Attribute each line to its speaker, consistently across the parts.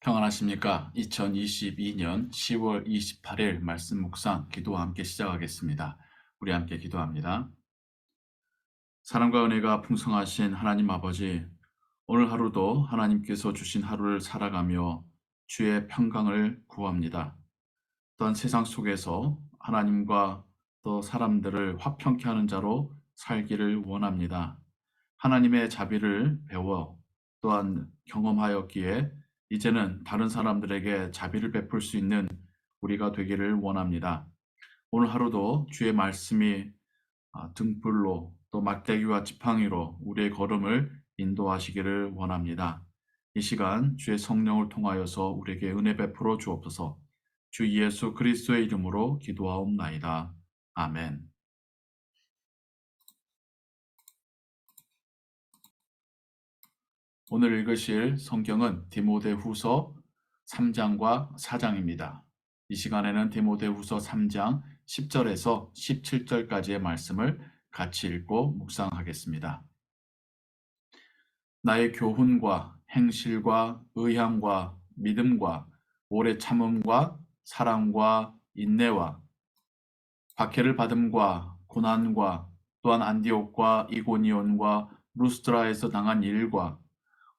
Speaker 1: 평안하십니까? 2022년 10월 28일 말씀 묵상 기도와 함께 시작하겠습니다. 우리 함께 기도합니다. 사랑과 은혜가 풍성하신 하나님 아버지, 오늘 하루도 하나님께서 주신 하루를 살아가며 주의 평강을 구합니다. 또한 세상 속에서 하나님과 또 사람들을 화평케 하는 자로 살기를 원합니다. 하나님의 자비를 배워 또한 경험하였기에 이제는 다른 사람들에게 자비를 베풀 수 있는 우리가 되기를 원합니다. 오늘 하루도 주의 말씀이 아, 등불로 또 막대기와 지팡이로 우리의 걸음을 인도하시기를 원합니다. 이 시간 주의 성령을 통하여서 우리에게 은혜 베풀어 주옵소서. 주 예수 그리스도의 이름으로 기도하옵나이다. 아멘. 오늘 읽으실 성경은 디모데후서 3장과 4장입니다. 이 시간에는 디모데후서 3장 10절에서 17절까지의 말씀을 같이 읽고 묵상하겠습니다. 나의 교훈과 행실과 의향과 믿음과 오래 참음과 사랑과 인내와 박해를 받음과 고난과 또한 안디옥과 이고니온과 루스트라에서 당한 일과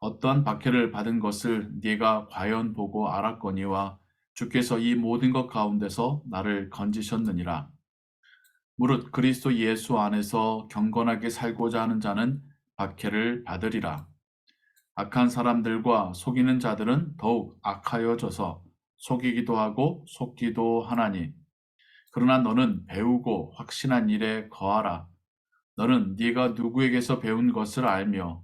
Speaker 1: 어떠한 박해를 받은 것을 네가 과연 보고 알았거니와 주께서 이 모든 것 가운데서 나를 건지셨느니라. 무릇 그리스도 예수 안에서 경건하게 살고자 하는 자는 박해를 받으리라. 악한 사람들과 속이는 자들은 더욱 악하여져서 속이기도 하고 속기도 하나니 그러나 너는 배우고 확신한 일에 거하라. 너는 네가 누구에게서 배운 것을 알며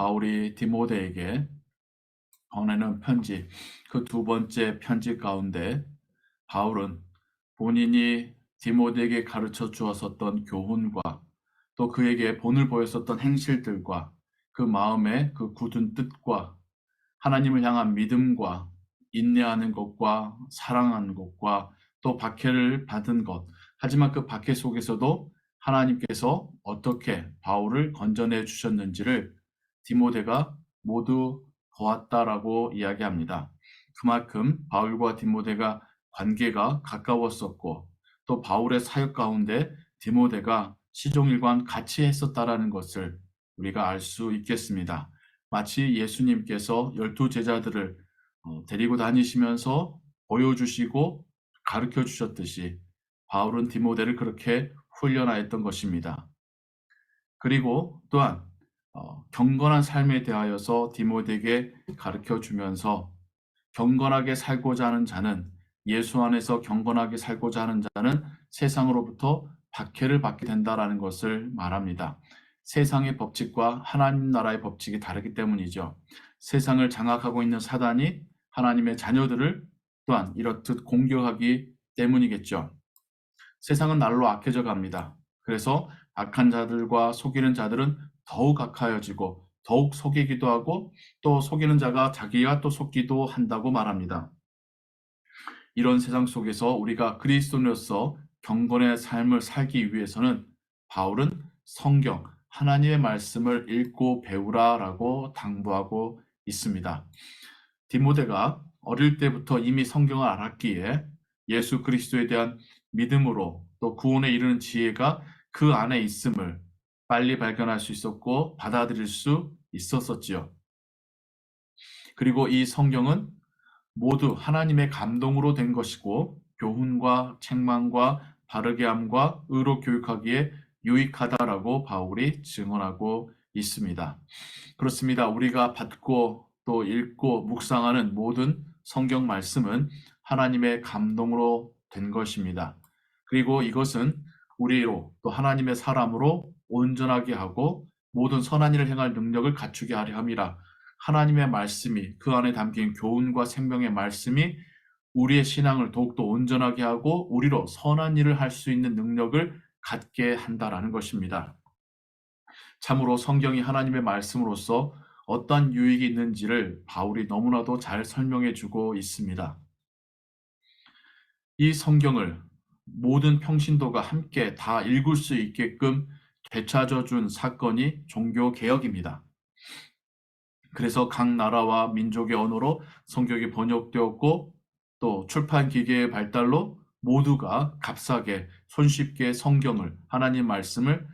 Speaker 1: 바울이 디모데에게 보내는 편지, 그 두 번째 편지 가운데 바울은 본인이 디모데에게 가르쳐 주었었던 교훈과 또 그에게 본을 보였었던 행실들과 그 마음의 그 굳은 뜻과 하나님을 향한 믿음과 인내하는 것과 사랑하는 것과 또 박해를 받은 것. 하지만 그 박해 속에서도 하나님께서 어떻게 바울을 건져내 주셨는지를 디모데가 모두 보았다라고 이야기합니다. 그만큼 바울과 디모데가 관계가 가까웠었고 또 바울의 사역 가운데 디모데가 시종일관 같이 했었다라는 것을 우리가 알 수 있겠습니다. 마치 예수님께서 열두 제자들을 어, 데리고 다니시면서 보여주시고 가르쳐 주셨듯이 바울은 디모데를 그렇게 훈련하였던 것입니다. 그리고 또한 어, 경건한 삶에 대하여서 디모데에게 가르쳐 주면서 경건하게 살고자 하는 자는 예수 안에서 경건하게 살고자 하는 자는 세상으로부터 박해를 받게 된다라는 것을 말합니다. 세상의 법칙과 하나님 나라의 법칙이 다르기 때문이죠. 세상을 장악하고 있는 사단이 하나님의 자녀들을 또한 이렇듯 공격하기 때문이겠죠. 세상은 날로 악해져 갑니다. 그래서 악한 자들과 속이는 자들은 더욱 악하여지고 더욱 속이기도 하고 또 속이는 자가 자기가 또 속기도 한다고 말합니다. 이런 세상 속에서 우리가 그리스도인으로서 경건의 삶을 살기 위해서는 바울은 성경, 하나님의 말씀을 읽고 배우라라고 당부하고 있습니다. 디모데가 어릴 때부터 이미 성경을 알았기에 예수 그리스도에 대한 믿음으로 또 구원에 이르는 지혜가 그 안에 있음을 빨리 발견할 수 있었고 받아들일 수 있었었지요. 그리고 이 성경은 모두 하나님의 감동으로 된 것이고 교훈과 책망과 바르게 함과 의로 교육하기에 유익하다라고 바울이 증언하고 있습니다. 그렇습니다. 우리가 받고 또 읽고 묵상하는 모든 성경 말씀은 하나님의 감동으로 된 것입니다. 그리고 이것은 우리로 또 하나님의 사람으로 온전하게 하고 모든 선한 일을 행할 능력을 갖추게 하려 함이라. 하나님의 말씀이 그 안에 담긴 교훈과 생명의 말씀이 우리의 신앙을 더욱더 온전하게 하고 우리로 선한 일을 할 수 있는 능력을 갖게 한다라는 것입니다. 참으로 성경이 하나님의 말씀으로서 어떠한 유익이 있는지를 바울이 너무나도 잘 설명해 주고 있습니다. 이 성경을 모든 평신도가 함께 다 읽을 수 있게끔 되찾아 준 사건이 종교 개혁입니다. 그래서 각 나라와 민족의 언어로 성경이 번역되었고 또 출판 기계의 발달로 모두가 값싸게 손쉽게 성경을 하나님 말씀을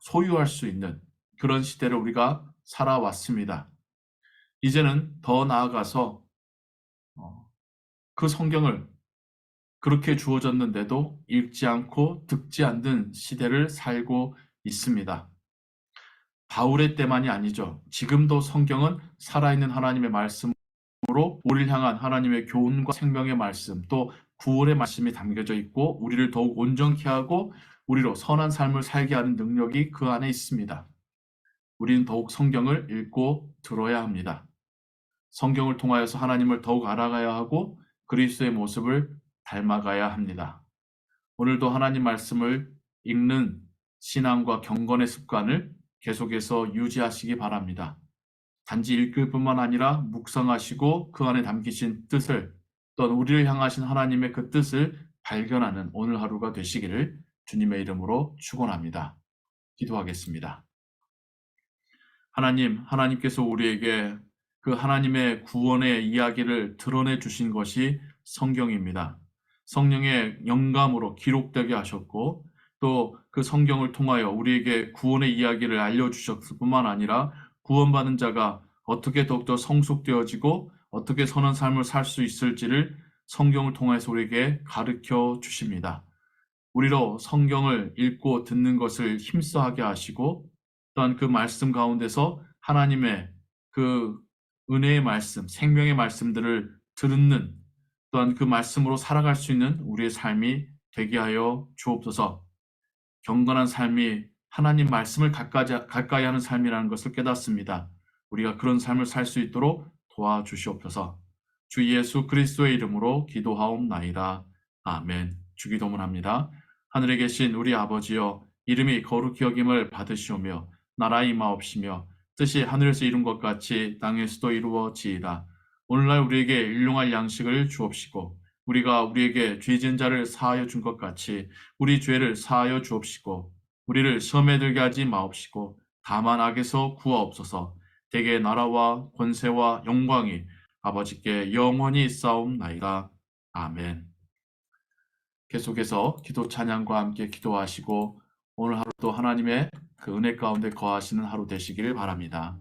Speaker 1: 소유할 수 있는 그런 시대를 우리가 살아왔습니다. 이제는 더 나아가서 어, 그 성경을 그렇게 주어졌는데도 읽지 않고 듣지 않는 시대를 살고 있습니다. 바울의 때만이 아니죠. 지금도 성경은 살아있는 하나님의 말씀으로 우리를 향한 하나님의 교훈과 생명의 말씀 또 구원의 말씀이 담겨져 있고 우리를 더욱 온전케 하고 우리로 선한 삶을 살게 하는 능력이 그 안에 있습니다. 우리는 더욱 성경을 읽고 들어야 합니다. 성경을 통하여서 하나님을 더욱 알아가야 하고 그리스도의 모습을 닮아가야 합니다. 오늘도 하나님 말씀을 읽는 신앙과 경건의 습관을 계속해서 유지하시기 바랍니다. 단지 읽을 뿐만 아니라 묵상하시고 그 안에 담기신 뜻을 또 우리를 향하신 하나님의 그 뜻을 발견하는 오늘 하루가 되시기를 주님의 이름으로 축원합니다. 기도하겠습니다. 하나님, 하나님께서 우리에게 그 하나님의 구원의 이야기를 드러내 주신 것이 성경입니다. 성령의 영감으로 기록되게 하셨고 또 그 성경을 통하여 우리에게 구원의 이야기를 알려주셨을 뿐만 아니라 구원받은 자가 어떻게 더욱더 성숙되어지고 어떻게 선한 삶을 살 수 있을지를 성경을 통해서 우리에게 가르쳐 주십니다. 우리로 성경을 읽고 듣는 것을 힘써하게 하시고 또한 그 말씀 가운데서 하나님의 그 은혜의 말씀, 생명의 말씀들을 듣는 또한 그 말씀으로 살아갈 수 있는 우리의 삶이 되게 하여 주옵소서. 경건한 삶이 하나님 말씀을 가까이, 가까이 하는 삶이라는 것을 깨닫습니다. 우리가 그런 삶을 살 수 있도록 도와주시옵소서. 주 예수 그리스도의 이름으로 기도하옵나이다. 아멘. 주기도문합니다. 하늘에 계신 우리 아버지여 이름이 거룩히 여김을 받으시오며 나라 임하옵시며 뜻이 하늘에서 이룬 것 같이 땅에서도 이루어지이다. 오늘날 우리에게 일용할 양식을 주옵시고 우리가 우리에게 죄진 자를 사하여 준 것 같이 우리 죄를 사하여 주옵시고 우리를 시험에 들게 하지 마옵시고 다만 악에서 구하옵소서 대개 나라와 권세와 영광이 아버지께 영원히 싸움나이다. 아멘. 계속해서 기도 찬양과 함께 기도하시고 오늘 하루도 하나님의 그 은혜 가운데 거하시는 하루 되시길 바랍니다.